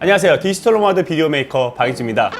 안녕하세요. 디지털 노마드 비디오 메이커 박인지입니다.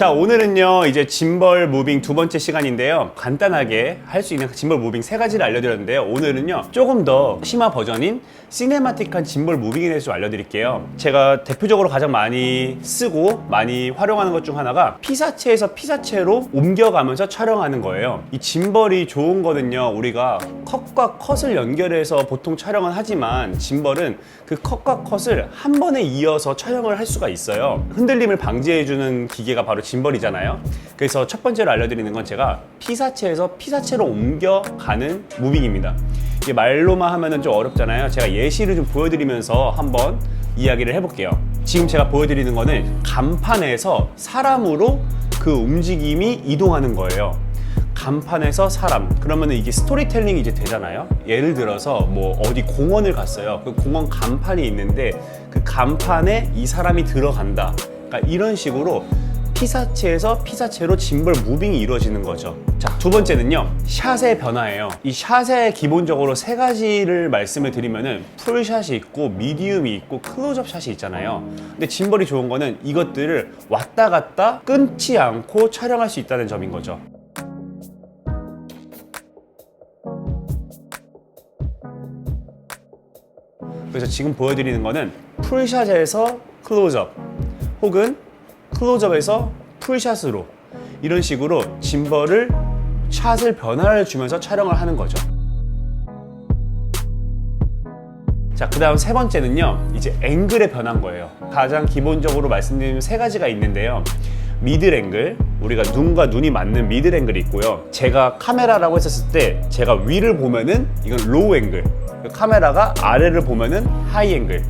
자, 오늘은요, 이제 짐벌 무빙 두 번째 시간인데요. 간단하게 할 수 있는 짐벌 무빙 세 가지를 알려드렸는데요. 오늘은요, 조금 더 심화 버전인 시네마틱한 짐벌 무빙에 대해서 좀 알려드릴게요. 제가 대표적으로 가장 많이 쓰고 많이 활용하는 것 중 하나가 피사체에서 피사체로 옮겨가면서 촬영하는 거예요. 이 짐벌이 좋은 거는요, 우리가 컷과 컷을 연결해서 보통 촬영은 하지만 짐벌은 그 컷과 컷을 한 번에 이어서 촬영을 할 수가 있어요. 흔들림을 방지해주는 기계가 바로 짐벌이잖아요. 그래서 첫 번째로 알려드리는 건 제가 피사체에서 피사체로 옮겨가는 무빙입니다. 이게 말로만 하면은 좀 어렵잖아요. 제가 예시를 좀 보여드리면서 한번 이야기를 해볼게요. 지금 제가 보여드리는 거는 간판에서 사람으로 그 움직임이 이동하는 거예요. 간판에서 사람 그러면 이게 스토리텔링이 이제 되잖아요 예를 들어서 뭐 어디 공원을 갔어요 그 공원 간판이 있는데 그 간판에 이 사람이 들어간다 그러니까 이런 식으로 피사체에서 피사체로 짐벌 무빙이 이루어지는 거죠. 자 두 번째는요. 샷의 변화예요. 이 샷에 기본적으로 세 가지를 말씀을 드리면은 풀샷이 있고 미디움이 있고 클로즈업 샷이 있잖아요. 근데 짐벌이 좋은 거는 이것들을 왔다 갔다 끊지 않고 촬영할 수 있다는 점인 거죠. 그래서 지금 보여드리는 거는 풀샷에서 클로즈업 혹은 클로즈업에서 풀샷으로 이런 식으로 짐벌을 샷을 변화를 주면서 촬영을 하는 거죠. 자, 그 다음 세 번째는요, 이제 앵글의 변화인 거예요. 가장 기본적으로 말씀드리는 세 가지가 있는데요. 미들 앵글, 우리가 눈과 눈이 맞는 미들 앵글이 있고요. 제가 카메라라고 했었을 때, 제가 위를 보면은 이건 로우 앵글, 카메라가 아래를 보면은 하이 앵글.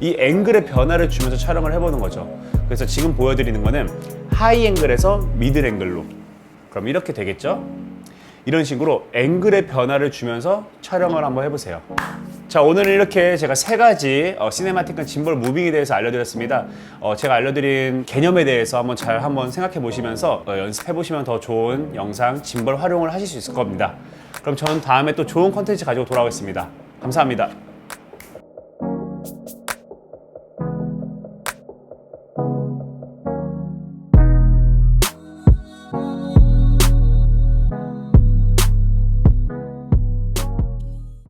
이 앵글의 변화를 주면서 촬영을 해보는 거죠. 그래서 지금 보여드리는 거는 하이 앵글에서 미들 앵글로. 그럼 이렇게 되겠죠? 이런 식으로 앵글의 변화를 주면서 촬영을 한번 해보세요. 자 오늘은 이렇게 제가 세 가지 어, 시네마틱한 짐벌 무빙에 대해서 알려드렸습니다. 어, 제가 알려드린 개념에 대해서 한번 잘 한번 생각해 보시면서 어, 연습해 보시면 더 좋은 영상 짐벌 활용을 하실 수 있을 겁니다. 그럼 저는 다음에 또 좋은 컨텐츠 가지고 돌아오겠습니다. 감사합니다.